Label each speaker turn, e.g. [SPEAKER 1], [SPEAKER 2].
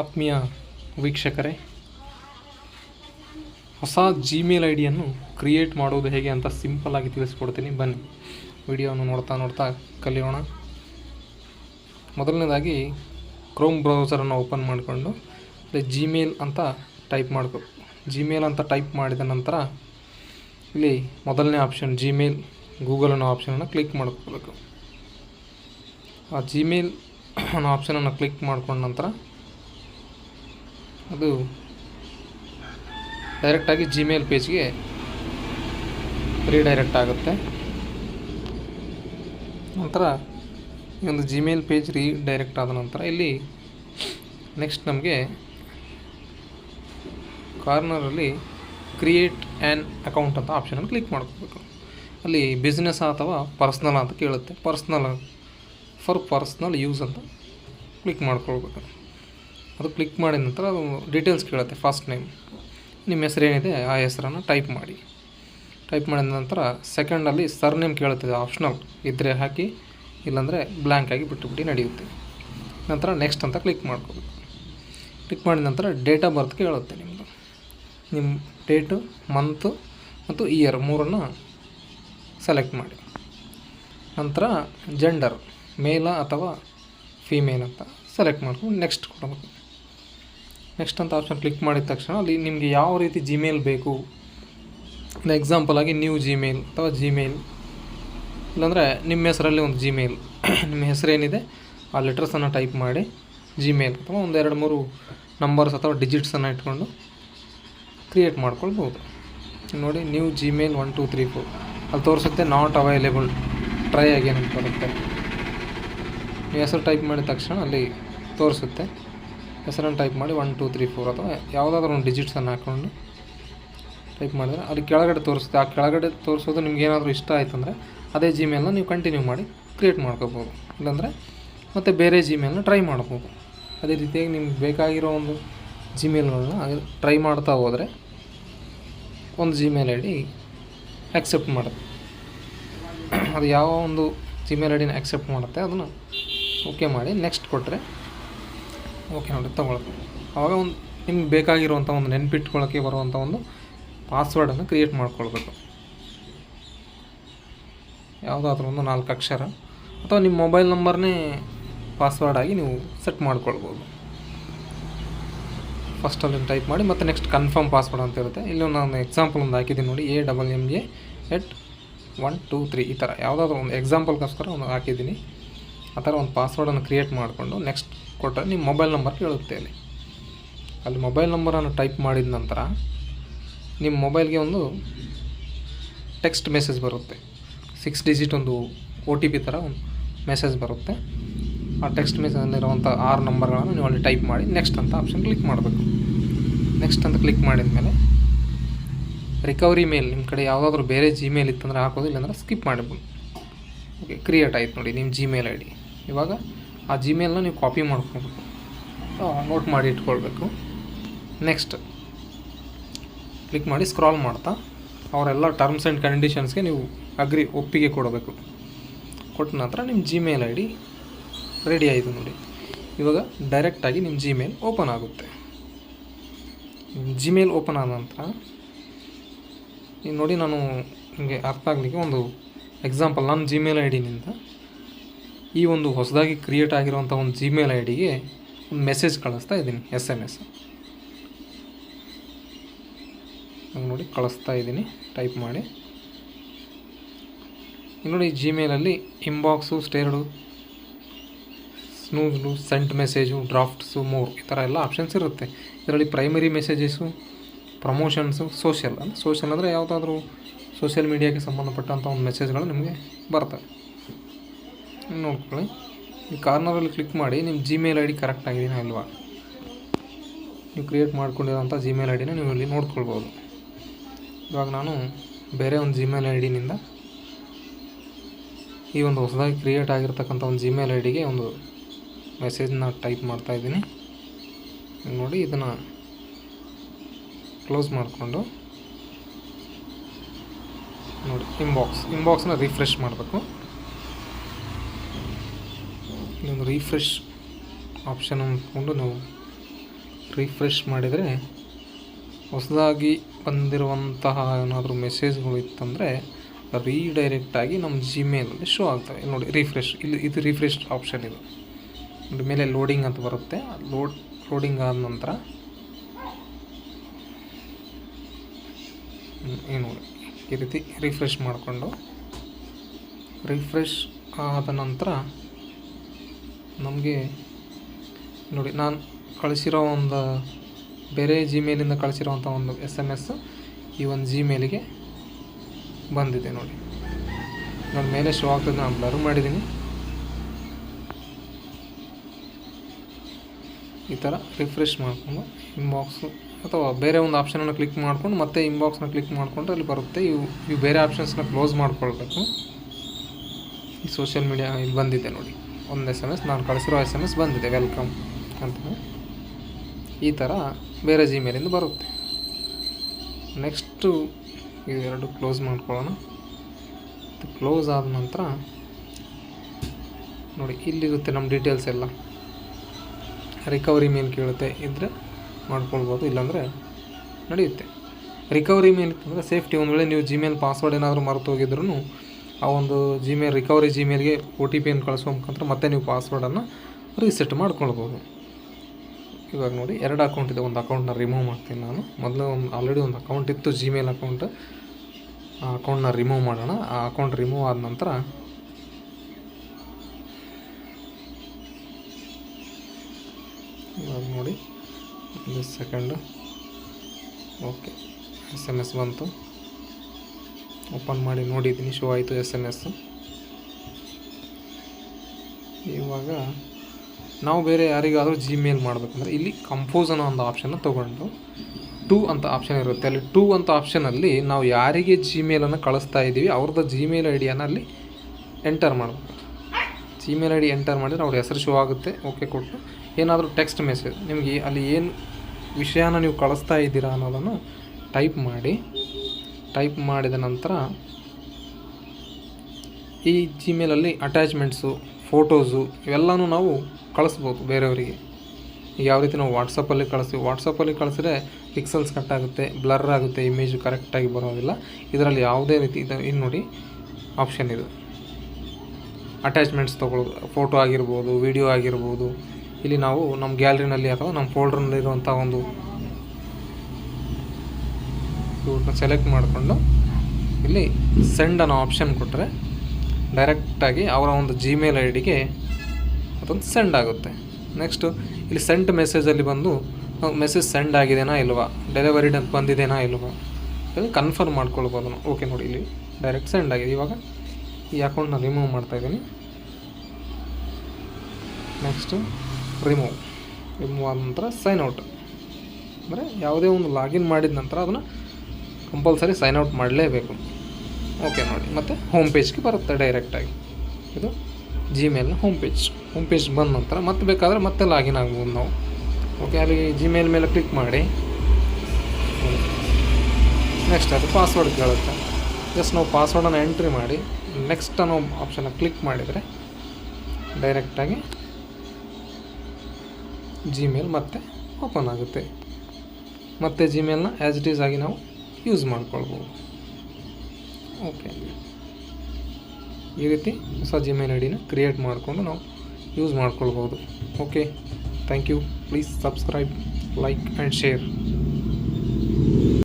[SPEAKER 1] ಆತ್ಮೀಯ ವೀಕ್ಷಕರೇ, ಹೊಸ ಜಿಮೇಲ್ ಐ ಡಿಯನ್ನು ಕ್ರಿಯೇಟ್ ಮಾಡೋದು ಹೇಗೆ ಅಂತ ಸಿಂಪಲ್ ಆಗಿ ತಿಳಿಸ್ಕೊಡ್ತೀನಿ. ಬನ್ನಿ, ವಿಡಿಯೋವನ್ನು ನೋಡ್ತಾ ನೋಡ್ತಾ ಕಲಿಯೋಣ. ಮೊದಲನೇದಾಗಿ ಕ್ರೋಮ್ ಬ್ರೌಸರನ್ನು ಓಪನ್ ಮಾಡಿಕೊಂಡು ಜಿಮೇಲ್ ಅಂತ ಟೈಪ್ ಮಾಡ್ಕೊ ಜಿಮೇಲ್ ಅಂತ ಟೈಪ್ ಮಾಡಿದ ನಂತರ ಇಲ್ಲಿ ಮೊದಲನೇ ಆಪ್ಷನ್ ಜಿಮೇಲ್ ಗೂಗಲ್ ಅನ್ನೋ ಆಪ್ಷನನ್ನು ಕ್ಲಿಕ್ ಮಾಡ್ಕೋಬೇಕು. ಆ ಜಿಮೇಲ್ ಅನ್ನೋ ಆಪ್ಷನನ್ನು ಕ್ಲಿಕ್ ಮಾಡ್ಕೊಂಡ ನಂತರ ಅದು ಡೈರೆಕ್ಟಾಗಿ ಜಿಮೇಲ್ ಪೇಜ್ಗೆ ರೀಡೈರೆಕ್ಟ್ ಆಗುತ್ತೆ. ನಂತರ ಈ ಒಂದು ಜಿಮೇಲ್ ಪೇಜ್ ರೀಡೈರೆಕ್ಟ್ ಆದ ನಂತರ ಇಲ್ಲಿ ನೆಕ್ಸ್ಟ್ ನಮಗೆ ಕಾರ್ನರಲ್ಲಿ ಕ್ರಿಯೇಟ್ ಆ್ಯನ್ ಅಕೌಂಟ್ ಅಂತ ಆಪ್ಷನನ್ನು ಕ್ಲಿಕ್ ಮಾಡ್ಕೋಬೇಕು. ಅಲ್ಲಿ ಬಿಸ್ನೆಸ್ ಅಥವಾ ಪರ್ಸ್ನಲ್ ಅಂತ ಕೇಳುತ್ತೆ. ಪರ್ಸ್ನಲ್ ಫಾರ್ ಪರ್ಸ್ನಲ್ ಯೂಸ್ ಅಂತ ಕ್ಲಿಕ್ ಮಾಡ್ಕೊಳ್ಬೇಕು. ಅದು ಕ್ಲಿಕ್ ಮಾಡಿದ ನಂತರ ಅದು ಡೀಟೇಲ್ಸ್ ಕೇಳುತ್ತೆ ಫಸ್ಟ್ ನೇಮ್. ನಿಮ್ಮ ಹೆಸರು ಏನಿದೆ ಆ ಹೆಸರನ್ನು ಟೈಪ್ ಮಾಡಿ. ಟೈಪ್ ಮಾಡಿದ ನಂತರ ಸೆಕೆಂಡಲ್ಲಿ ಸರ್ ನೇಮ್ ಕೇಳುತ್ತದೆ ಆಪ್ಷನಲ್. ಇದ್ದರೆ ಹಾಕಿ, ಇಲ್ಲಾಂದರೆ ಬ್ಲ್ಯಾಂಕ್ ಆಗಿ ಬಿಟ್ಟುಬಿಟ್ಟು ನಡೆಯುತ್ತೆ. ನಂತರ ನೆಕ್ಸ್ಟ್ ಅಂತ ಕ್ಲಿಕ್ ಮಾಡ್ಕೋಬೇಕು ಕ್ಲಿಕ್ ಮಾಡಿದ ನಂತರ ಡೇಟ್ ಆಫ್ ಬರ್ತ್ ಕೇಳುತ್ತೆ ನಿಮ್ಮದು ನಿಮ್ಮ ಡೇಟು, ಮಂತು ಮತ್ತು ಇಯರ್ ಮೂರನ್ನು ಸೆಲೆಕ್ಟ್ ಮಾಡಿ. ನಂತರ ಜೆಂಡರ್, ಮೇಲ ಅಥವಾ ಫೀಮೇಲ್ ಅಂತ ಸೆಲೆಕ್ಟ್ ಮಾಡ್ಕೊಂಡು ನೆಕ್ಸ್ಟ್ ಕೊಡಬೇಕು. ನೆಕ್ಸ್ಟ್ ಅಂತ ಆಪ್ಷನ್ ಕ್ಲಿಕ್ ಮಾಡಿದ ತಕ್ಷಣ ಅಲ್ಲಿ ನಿಮಗೆ ಯಾವ ರೀತಿ ಜಿಮೇಲ್ ಬೇಕು? ಎಕ್ಸಾಂಪಲ್ ಆಗಿ ನ್ಯೂ ಜಿಮೇಲ್ ಅಥವಾ ಜಿಮೇಲ್ ಇಲ್ಲಾಂದರೆ ನಿಮ್ಮ ಹೆಸರಲ್ಲಿ ಒಂದು ಜಿಮೇಲ್ ನಿಮ್ಮ ಹೆಸರೇನಿದೆ ಆ ಲೆಟರ್ಸನ್ನು ಟೈಪ್ ಮಾಡಿ ಜಿಮೇಲ್ ಅಥವಾ ಒಂದು ಎರಡು ಮೂರು ನಂಬರ್ಸ್ ಅಥವಾ ಡಿಜಿಟ್ಸನ್ನು ಇಟ್ಕೊಂಡು ಕ್ರಿಯೇಟ್ ಮಾಡ್ಕೊಳ್ಬೋದು. ನೋಡಿ new Gmail one two three four ಅಲ್ಲಿ ತೋರಿಸುತ್ತೆ ನಾಟ್ ಅವೈಲೇಬಲ್ ಟ್ರೈ ಆಗಿ ಅಂತ ಬರುತ್ತೆ. ಹೆಸರು ಟೈಪ್ ಮಾಡಿದ ತಕ್ಷಣ ಅಲ್ಲಿ ತೋರಿಸುತ್ತೆ. ಹೆಸರನ್ನು ಟೈಪ್ ಮಾಡಿ ಒನ್ ಟೂ ತ್ರೀ ಫೋರ್ ಅಥವಾ ಯಾವುದಾದ್ರೂ ಒಂದು ಡಿಜಿಟ್ಸನ್ನು ಹಾಕ್ಕೊಂಡು ಟೈಪ್ ಮಾಡಿದ್ರೆ ಅಲ್ಲಿ ಕೆಳಗಡೆ ತೋರಿಸುತ್ತೆ. ಆ ಕೆಳಗಡೆ ತೋರಿಸೋದು ನಿಮ್ಗೆ ಏನಾದರೂ ಇಷ್ಟ ಆಯ್ತು ಅಂದರೆ ಅದೇ ಜಿಮೇಲ್ನ ನೀವು ಕಂಟಿನ್ಯೂ ಮಾಡಿ ಕ್ರಿಯೇಟ್ ಮಾಡ್ಕೋಬೋದು. ಇಲ್ಲಾಂದರೆ ಮತ್ತು ಬೇರೆ ಜಿಮೇಲ್ನ ಟ್ರೈ ಮಾಡ್ಬೋದು. ಅದೇ ರೀತಿಯಾಗಿ ನಿಮ್ಗೆ ಬೇಕಾಗಿರೋ ಒಂದು ಜಿಮೇಲ್ಗಳನ್ನ ಟ್ರೈ ಮಾಡ್ತಾ ಹೋದರೆ ಒಂದು ಜಿಮೇಲ್ ಐ ಡಿ ಆ್ಯಕ್ಸೆಪ್ಟ್ ಮಾಡುತ್ತೆ. ಅದು ಯಾವ ಒಂದು ಜಿಮೇಲ್ ಐ ಡಿನ ಆ್ಯಕ್ಸೆಪ್ಟ್ ಮಾಡುತ್ತೆ ಅದನ್ನು ಓಕೆ ಮಾಡಿ ನೆಕ್ಸ್ಟ್ ಕೊಟ್ಟರೆ ಓಕೆ, ನೋಡಿ ತೊಗೊಳ್ಳೋದು ಆವಾಗ ಒಂದು ನಿಮ್ಗೆ ಬೇಕಾಗಿರುವಂಥ ಒಂದು ನೆನ್ಪಿಟ್ಕೊಳ್ಳೋಕ್ಕೆ ಬರುವಂಥ ಒಂದು ಪಾಸ್ವರ್ಡನ್ನು ಕ್ರಿಯೇಟ್ ಮಾಡ್ಕೊಳ್ಬೇಕು. ಯಾವುದಾದ್ರೂ ಒಂದು ನಾಲ್ಕು ಅಕ್ಷರ ಅಥವಾ ನಿಮ್ಮ ಮೊಬೈಲ್ ನಂಬರ್ನೇ ಪಾಸ್ವರ್ಡ್ ಆಗಿ ನೀವು ಸೆಟ್ ಮಾಡ್ಕೊಳ್ಬೋದು. ಫಸ್ಟಲ್ಲಿ ಟೈಪ್ ಮಾಡಿ, ಮತ್ತು ನೆಕ್ಸ್ಟ್ ಕನ್ಫರ್ಮ್ ಪಾಸ್ವರ್ಡ್ ಅಂತ ಇರುತ್ತೆ. ಇಲ್ಲಿ ನಾನು ಎಕ್ಸಾಂಪಲ್ ಒಂದು ಹಾಕಿದ್ದೀನಿ ನೋಡಿ A double M A at one two three ಈ ಥರ. ಯಾವುದಾದ್ರೂ ಒಂದು ಎಕ್ಸಾಂಪಲ್ಗೋಸ್ಕರ ಒಂದು ಹಾಕಿದ್ದೀನಿ. ಆ ಥರ ಒಂದು ಪಾಸ್ವರ್ಡನ್ನು ಕ್ರಿಯೇಟ್ ಮಾಡಿಕೊಂಡು ನೆಕ್ಸ್ಟ್ ಕೊಟ್ಟರೆ ನಿಮ್ಮ ಮೊಬೈಲ್ ನಂಬರ್ ಕೇಳುತ್ತೆ ಅಲ್ಲಿ ಅಲ್ಲಿ ಮೊಬೈಲ್ ನಂಬರನ್ನು ಟೈಪ್ ಮಾಡಿದ ನಂತರ ನಿಮ್ಮ ಮೊಬೈಲ್ಗೆ ಒಂದು ಟೆಕ್ಸ್ಟ್ ಮೆಸೇಜ್ ಬರುತ್ತೆ. ಸಿಕ್ಸ್ ಡಿಜಿಟ್ ಒಂದು ಒ ಟಿ ಪಿ ಥರ ಒಂದು ಮೆಸೇಜ್ ಬರುತ್ತೆ. ಆ ಟೆಕ್ಸ್ಟ್ ಮೆಸೇಜಲ್ಲಿರುವಂಥ ಆರು ನಂಬರ್ಗಳನ್ನು ನೀವು ಅಲ್ಲಿ ಟೈಪ್ ಮಾಡಿ ನೆಕ್ಸ್ಟ್ ಅಂತ ಆಪ್ಷನ್ ಕ್ಲಿಕ್ ಮಾಡಬೇಕು. ನೆಕ್ಸ್ಟ್ ಅಂತ ಕ್ಲಿಕ್ ಮಾಡಿದ ಮೇಲೆ ರಿಕವರಿ ಮೇಲ್ ನಿಮ್ಮ ಕಡೆ ಯಾವುದಾದ್ರೂ ಬೇರೆ ಜಿಮೇಲ್ ಇತ್ತಂದರೆ ಹಾಕೋದು, ಇಲ್ಲಾಂದ್ರೆ ಸ್ಕಿಪ್ ಮಾಡಿಬಿಡು. ಓಕೆ ಕ್ರಿಯೇಟ್ ಆಯಿತು ನೋಡಿ, ನಿಮ್ಮ ಜಿಮೇಲ್ ಐ ಡಿ ಇವಾಗ ಆ ಜಿಮೇಲ್ನ ನೀವು ಕಾಪಿ ಮಾಡ್ಕೊಬೇಕು. ನೋಟ್ ಮಾಡಿ ಇಟ್ಕೊಳ್ಬೇಕು. ನೆಕ್ಸ್ಟ್ ಕ್ಲಿಕ್ ಮಾಡಿ ಸ್ಕ್ರಾಲ್ ಮಾಡ್ತಾ, ಅವರೆಲ್ಲ ಟರ್ಮ್ಸ್ ಆ್ಯಂಡ್ ಕಂಡೀಷನ್ಸ್ಗೆ ನೀವು ಅಗ್ರಿ ಒಪ್ಪಿಗೆ ಕೊಡಬೇಕು. ಕೊಟ್ಟ ನಂತರ ನಿಮ್ಮ ಜಿಮೇಲ್ ಐ ಡಿ ರೆಡಿ ಆಯಿತು ನೋಡಿ. ಇವಾಗ ಡೈರೆಕ್ಟಾಗಿ ನಿಮ್ಮ ಜಿಮೇಲ್ ಓಪನ್ ಆಗುತ್ತೆ. ನಿಮ್ಮ ಜಿಮೇಲ್ ಓಪನ್ ಆದ ನಂತರ ನೋಡಿ ನಾನು ನಿಮಗೆ ಅರ್ಥ ಆಗಲಿಕ್ಕೆ ಒಂದು ಎಕ್ಸಾಂಪಲ್ ನನ್ನ ಜಿಮೇಲ್ ಐ ಡಿನಿಂದ ಈ ಒಂದು ಹೊಸದಾಗಿ ಕ್ರಿಯೇಟ್ ಆಗಿರುವಂಥ ಒಂದು ಜಿಮೇಲ್ ಐ ಡಿಗೆ ಒಂದು ಮೆಸೇಜ್ ಕಳಿಸ್ತಾ ಇದ್ದೀನಿ ಎಸ್ ಎಂ ಎಸ್ ನೋಡಿ ಕಳಿಸ್ತಾ ಇದ್ದೀನಿ ಟೈಪ್ ಮಾಡಿ. ನೋಡಿ ಜಿಮೇಲಲ್ಲಿ inbox starred snoozed sent message drafts more ಈ ಥರ ಎಲ್ಲ ಆಪ್ಷನ್ಸ್ ಇರುತ್ತೆ. ಇದರಲ್ಲಿ ಪ್ರೈಮರಿ ಮೆಸೇಜಸ್ಸು ಪ್ರಮೋಷನ್ಸು ಸೋಷಿಯಲ್ ಅಂದರೆ ಸೋಷಿಯಲ್ ಅಂದರೆ ಯಾವುದಾದ್ರೂ ಸೋಷಿಯಲ್ ಮೀಡಿಯಾಗೆ ಸಂಬಂಧಪಟ್ಟಂಥ ಒಂದು ಮೆಸೇಜ್ಗಳು ನಿಮಗೆ ಬರ್ತವೆ. ನೋಡ್ಕೊಳ್ಳಿ. ಈ ಕಾರ್ನರಲ್ಲಿ ಕ್ಲಿಕ್ ಮಾಡಿ ನಿಮ್ಮ ಜಿಮೇಲ್ ಐ ಡಿ ಕರೆಕ್ಟ್ ಆಗಿದೆಯಾ ಇಲ್ವಾ? ನೀವು ಕ್ರಿಯೇಟ್ ಮಾಡ್ಕೊಂಡಿರೋಂಥ ಜಿಮೇಲ್ ಐ ಡಿನ ನೀವು ಇಲ್ಲಿ ನೋಡ್ಕೊಳ್ಬೋದು. ಇವಾಗ ನಾನು ಬೇರೆ ಒಂದು ಜಿಮೇಲ್ ಐ ಡಿನಿಂದ ಈ ಒಂದು ಹೊಸದಾಗಿ ಕ್ರಿಯೇಟ್ ಆಗಿರ್ತಕ್ಕಂಥ ಒಂದು ಜಿಮೇಲ್ ಐ ಡಿಗೆ ಒಂದು ಮೆಸೇಜ್ನ ಟೈಪ್ ಮಾಡ್ತಾಯಿದ್ದೀನಿ ನೋಡಿ ಇದನ್ನು ಕ್ಲೋಸ್ ಮಾಡಿಕೊಂಡು ನೋಡಿ ಇಂಬಾಕ್ಸ್ ಇಂಬಾಕ್ಸ್ನ ರಿಫ್ರೆಶ್ ಮಾಡಬೇಕು. ಇಲ್ಲೊಂದು ರೀಫ್ರೆಶ್ ಆಪ್ಷನ್ ಅಂದ್ಕೊಂಡು ನಾವು ರೀಫ್ರೆಶ್ ಮಾಡಿದರೆ ಹೊಸದಾಗಿ ಬಂದಿರುವಂತಹ ಏನಾದರೂ ಮೆಸೇಜ್ಗಳು ಇತ್ತಂದರೆ ರೀಡೈರೆಕ್ಟಾಗಿ ನಮ್ಮ ಜಿಮೇಲಲ್ಲಿ ಶೋ ಆಗ್ತವೆ. ನೋಡಿ ರೀಫ್ರೆಶ್ ಇಲ್ಲಿ ಇದು ರೀಫ್ರೆಶ್ ಆಪ್ಷನ್ ಇದು. ನೋಡಿ, ಮೇಲೆ ಲೋಡಿಂಗ್ ಅಂತ ಬರುತ್ತೆ. ಲೋಡ್ ಲೋಡಿಂಗ್ ಆದ ನಂತರ ನೋಡಿ, ಈ ರೀತಿ ರಿಫ್ರೆಶ್ ಮಾಡಿಕೊಂಡು ರಿಫ್ರೆಶ್ ಆದ ನಂತರ ನಮಗೆ ನೋಡಿ, ನಾನು ಕಳಿಸಿರೋ ಒಂದು ಬೇರೆ ಜಿಮೇಲಿಂದ ಕಳಿಸಿರೋವಂಥ ಒಂದು ಎಸ್ ಎಂ ಎಸ್ ಈ ಒಂದು ಜಿಮೇಲಿಗೆ ಬಂದಿದೆ ನೋಡಿ. ನನ್ನ ಮೇಲೆ ಶೋ ಆಗ್ತದೆ ನಾನು ಬ್ಲರ್ ಮಾಡಿದ್ದೀನಿ. ಈ ಥರ ರಿಫ್ರೆಶ್ ಮಾಡಿಕೊಂಡು ಇನ್ಬಾಕ್ಸು ಅಥವಾ ಬೇರೆ ಒಂದು ಆಪ್ಷನನ್ನು ಕ್ಲಿಕ್ ಮಾಡಿಕೊಂಡು ಮತ್ತೆ ಇನ್ಬಾಕ್ಸ್ನ ಕ್ಲಿಕ್ ಮಾಡಿಕೊಂಡು ಅಲ್ಲಿ ಬರುತ್ತೆ. ಇವು ಇವು ಬೇರೆ ಆಪ್ಷನ್ಸ್ನ ಕ್ಲೋಸ್ ಮಾಡಿಕೊಳ್ಬೇಕು. ಈ ಸೋಷಿಯಲ್ ಮೀಡಿಯಾ ಇಲ್ಲಿ ಬಂದಿದೆ ನೋಡಿ. ಒಂದು ಎಸ್ ಎಂ ಎಸ್ ನಾನು ಕಳಿಸಿರೋ ಎಸ್ ಎಂ ಎಸ್ ಬಂದಿದೆ ವೆಲ್ಕಮ್ ಅಂತ. ಈ ಥರ ಬೇರೆ ಜಿಮೇಲಿಂದ ಬರುತ್ತೆ. ನೆಕ್ಸ್ಟು ಇವೆರಡು ಕ್ಲೋಸ್ ಮಾಡ್ಕೊಳ್ಳೋಣ. ಕ್ಲೋಸ್ ಆದ ನಂತರ ನೋಡಿ, ಇಲ್ಲಿರುತ್ತೆ ನಮ್ಮ ಡೀಟೇಲ್ಸ್ ಎಲ್ಲ. ರಿಕವರಿ ಮೇಲ್ ಕೇಳುತ್ತೆ ಇದ್ದರೆ ಮಾಡ್ಕೊಳ್ಬೋದು, ಇಲ್ಲಾಂದರೆ ನಡೆಯುತ್ತೆ. ರಿಕವರಿ ಮೇಲ್ ಅಂದರೆ ಸೇಫ್ಟಿ ಒಂದು ವೇಳೆ ನೀವು ಜಿಮೇಲ್ ಪಾಸ್ವರ್ಡ್ ಏನಾದರೂ ಮರೆತು ಹೋಗಿದ್ರೂ ಆ ಒಂದು ಜಿಮೇಲ್ ರಿಕವರಿ ಜಿಮೇಲ್ಗೆ ಒ ಟಿ ಪಿಯನ್ನು ಕಳಿಸೋ ಮುಖಾಂತರ ಮತ್ತೆ ನೀವು ಪಾಸ್ವರ್ಡನ್ನು ರೀಸೆಟ್ ಮಾಡ್ಕೊಳ್ಬೋದು. ಇವಾಗ ನೋಡಿ, ಎರಡು ಅಕೌಂಟ್ ಇದೆ. ಒಂದು ಅಕೌಂಟ್ನ ರಿಮೂವ್ ಮಾಡ್ತೀನಿ ನಾನು. ಮೊದಲು ಒಂದು ಆಲ್ರೆಡಿ ಒಂದು ಅಕೌಂಟ್ ಇತ್ತು ಜಿಮೇಲ್ ಅಕೌಂಟ್ ಆ ಅಕೌಂಟ್ನ ರಿಮೂವ್ ಮಾಡೋಣ. ಆ ಅಕೌಂಟ್ ರಿಮೂವ್ ಆದ ನಂತರ ಇವಾಗ ನೋಡಿ second okay S M S ಬಂತು. ಓಪನ್ ಮಾಡಿ ನೋಡಿದ್ದೀನಿ. ಶೋ ಆಯಿತು ಎಸ್ ಎಂ ಎಸ್ ಇವಾಗ ನಾವು ಬೇರೆ ಯಾರಿಗಾದರೂ ಜಿಮೇಲ್ ಮಾಡಬೇಕಂದ್ರೆ ಇಲ್ಲಿ ಕಂಪೋಸ್ ಅನ್ನೋ ಒಂದು ಆಪ್ಷನ್ನ ತೊಗೊಂಡು ಟೂ ಅಂತ ಆಪ್ಷನ್ ಇರುತ್ತೆ. ಅಲ್ಲಿ ಟೂ ಅಂತ ಆಪ್ಷನಲ್ಲಿ ನಾವು ಯಾರಿಗೆ ಜಿಮೇಲನ್ನು ಕಳಿಸ್ತಾ ಇದ್ದೀವಿ, ಅವ್ರದ್ದು ಜಿಮೇಲ್ ಐ ಡಿಯನ್ನು ಅಲ್ಲಿ ಎಂಟರ್ ಮಾಡಬೇಕು ಜಿಮೇಲ್ ಐ ಡಿ ಎಂಟರ್ ಮಾಡಿದರೆ ಅವ್ರ ಹೆಸರು ಶೋ ಆಗುತ್ತೆ. ಓಕೆ ಕೊಟ್ಟು ಏನಾದರೂ ಟೆಕ್ಸ್ಟ್ ಮೆಸೇಜ್ ನಿಮಗೆ ಅಲ್ಲಿ ಏನು ವಿಷಯನ ನೀವು ಕಳಿಸ್ತಾ ಇದ್ದೀರಾ ಅನ್ನೋದನ್ನು ಟೈಪ್ ಮಾಡಿ. ಟೈಪ್ ಮಾಡಿದ ನಂತರ ಈ ಜಿಮೇಲಲ್ಲಿ ಅಟ್ಯಾಚ್ಮೆಂಟ್ಸು ಫೋಟೋಸು ಇವೆಲ್ಲನೂ ನಾವು ಕಳಿಸ್ಬೋದು ಬೇರೆಯವರಿಗೆ. ಯಾವ ರೀತಿ ನಾವು ವಾಟ್ಸಪ್ಪಲ್ಲಿ ಕಳಿಸ್ತೀವಿ ವಾಟ್ಸಪ್ಪಲ್ಲಿ ಕಳಿಸಿದ್ರೆ ಪಿಕ್ಸಲ್ಸ್ ಕಟ್ ಆಗುತ್ತೆ ಬ್ಲರ್ ಆಗುತ್ತೆ ಇಮೇಜು ಕರೆಕ್ಟಾಗಿ ಬರೋದಿಲ್ಲ. ಇದರಲ್ಲಿ ಯಾವುದೇ ರೀತಿ ಇದು ಇನ್ನು ನೋಡಿ ಆಪ್ಷನ್ ಇದು. ಅಟ್ಯಾಚ್ಮೆಂಟ್ಸ್ ತೊಗೊಳ್ಳೋದು ಫೋಟೋ ಆಗಿರ್ಬೋದು ವಿಡಿಯೋ ಆಗಿರ್ಬೋದು. ಇಲ್ಲಿ ನಾವು ನಮ್ಮ ಗ್ಯಾಲರಿನಲ್ಲಿ ಅಥವಾ ನಮ್ಮ ಫೋಲ್ಡ್ರಲ್ಲಿರುವಂಥ ಒಂದು ಇವ್ರನ್ನ ಸೆಲೆಕ್ಟ್ ಮಾಡಿಕೊಂಡು ಇಲ್ಲಿ ಸೆಂಡ್ ಅನ್ನೋ ಆಪ್ಷನ್ ಕೊಟ್ಟರೆ ಡೈರೆಕ್ಟಾಗಿ ಅವರ ಒಂದು ಜಿಮೇಲ್ ಐ ಡಿಗೆ ಅದೊಂದು ಸೆಂಡ್ ಆಗುತ್ತೆ. ನೆಕ್ಸ್ಟು ಇಲ್ಲಿ ಸೆಂಟ್ ಮೆಸೇಜಲ್ಲಿ ಬಂದು ಮೆಸೇಜ್ ಸೆಂಡ್ ಆಗಿದೆನಾ ಇಲ್ವಾ? ಡೆಲಿವರಿಡ್ ಅಂತ ಬಂದಿದೆನಾ ಇಲ್ವಾ? ಅದು ಕನ್ಫರ್ಮ್ ಮಾಡ್ಕೊಳ್ಬೋದು ನಾವು ಓಕೆ ನೋಡಿ, ಇಲ್ಲಿ ಡೈರೆಕ್ಟ್ ಸೆಂಡ್ ಆಗಿದೆ. ಇವಾಗ ಈ ಅಕೌಂಟ್ನ ರಿಮೂವ್ ಮಾಡ್ತಾಯಿದ್ದೀನಿ ನೆಕ್ಸ್ಟು ರಿಮೂವ್ ರಿಮೂವ್ ಆದ ನಂತರ ಸೈನ್ ಔಟ್ ಅಂದರೆ ಯಾವುದೇ ಒಂದು ಲಾಗಿನ್ ಮಾಡಿದ ನಂತರ ಅದನ್ನು ಕಂಪಲ್ಸರಿ ಸೈನ್ ಔಟ್ ಮಾಡಲೇಬೇಕು. ಓಕೆ ನೋಡಿ. ಮತ್ತು ಹೋಮ್ ಪೇಜ್ಗೆ ಬರುತ್ತೆ ಡೈರೆಕ್ಟಾಗಿ ಇದು ಜಿಮೇಲ್ನ ಹೋಮ್ ಪೇಜ್ ಹೋಮ್ ಪೇಜ್ ಬಂದ ನಂತರ ಮತ್ತೆ ಬೇಕಾದರೆ ಮತ್ತೆ ಲಾಗಿನ್ ಆಗ್ಬೋದು ನಾವು. ಓಕೆ ಅಲ್ಲಿ ಜಿಮೇಲ್ ಮೇಲೆ ಕ್ಲಿಕ್ ಮಾಡಿ. ನೆಕ್ಸ್ಟ್ ಅದು ಪಾಸ್ವರ್ಡ್ ಕೇಳುತ್ತೆ. ಜಸ್ಟ್ ನಾವು ಪಾಸ್ವರ್ಡನ್ನು ಎಂಟ್ರಿ ಮಾಡಿ. ನೆಕ್ಸ್ಟ್ ಅನ್ನೋ ಆಪ್ಷನ್ನ ಕ್ಲಿಕ್ ಮಾಡಿದರೆ ಡೈರೆಕ್ಟಾಗಿ ಜಿಮೇಲ್ ಮತ್ತೆ ಓಪನ್ ಆಗುತ್ತೆ. ಮತ್ತು ಜಿಮೇಲ್ನ ಆ್ಯಸ್ ಇಟ್ ಈಸ್ ಆಗಿ ನಾವು ಯೂಸ್ ಮಾಡ್ಕೊಳ್ಬೋದು. ಓಕೆ ಈ ರೀತಿ ಹೊಸ ಜಿಮೇಲ್ ಐ ಡಿನ ಕ್ರಿಯೇಟ್ ಮಾಡಿಕೊಂಡು ನಾವು ಯೂಸ್ ಮಾಡ್ಕೊಳ್ಬೋದು. Okay thank you please subscribe like and share